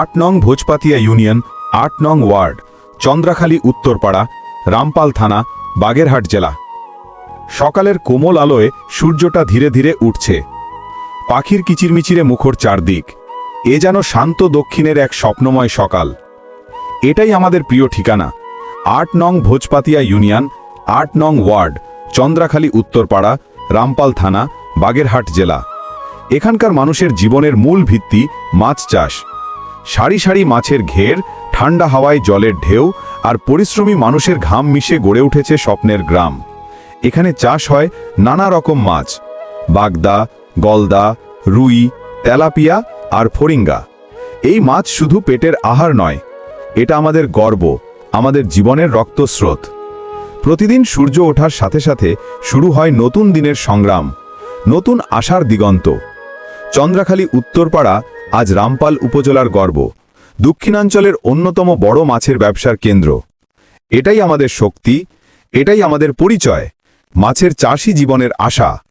আট নং ভোজপাতিয়া ইউনিয়ন, আট নং ওয়ার্ড, চন্দ্রাখালী উত্তরপাড়া, রামপাল থানা, বাগেরহাট জেলা। সকালের কোমল আলোয় সূর্যটা ধীরে ধীরে উঠছে। পাখির কিচিরমিচিরে মুখর চারদিক। এ যেন শান্ত দক্ষিণের এক স্বপ্নময় সকাল। এটাই আমাদের প্রিয় ঠিকানা। আট নং ভোজপাতিয়া ইউনিয়ন, আট নং ওয়ার্ড, চন্দ্রাখালী উত্তরপাড়া, রামপাল থানা, বাগেরহাট জেলা। এখানকার মানুষের জীবনের মূল ভিত্তি মাছ চাষ। সারি সারি মাছের ঘের, ঠান্ডা হাওয়ায় জলের ঢেউ আর পরিশ্রমী মানুষের ঘাম মিশে গড়ে উঠেছে স্বপ্নের গ্রাম। এখানে চাষ হয় নানা রকম মাছ, বাগদা, গলদা, রুই, তেলাপিয়া আর ফরিঙ্গা। এই মাছ শুধু পেটের আহার নয়, এটা আমাদের গর্ব, আমাদের জীবনের রক্তস্রোত। প্রতিদিন সূর্য ওঠার সাথে সাথে শুরু হয় নতুন দিনের সংগ্রাম, নতুন আশার দিগন্ত। চন্দ্রাখালী উত্তরপাড়া আজ রামপাল উপজেলার গর্ব। দক্ষিণাঞ্চলের অন্যতম বড় মাছের ব্যবসার কেন্দ্র। এটাই আমাদের শক্তি, এটাই আমাদের পরিচয়। মাছের চাষি জীবনের আশা।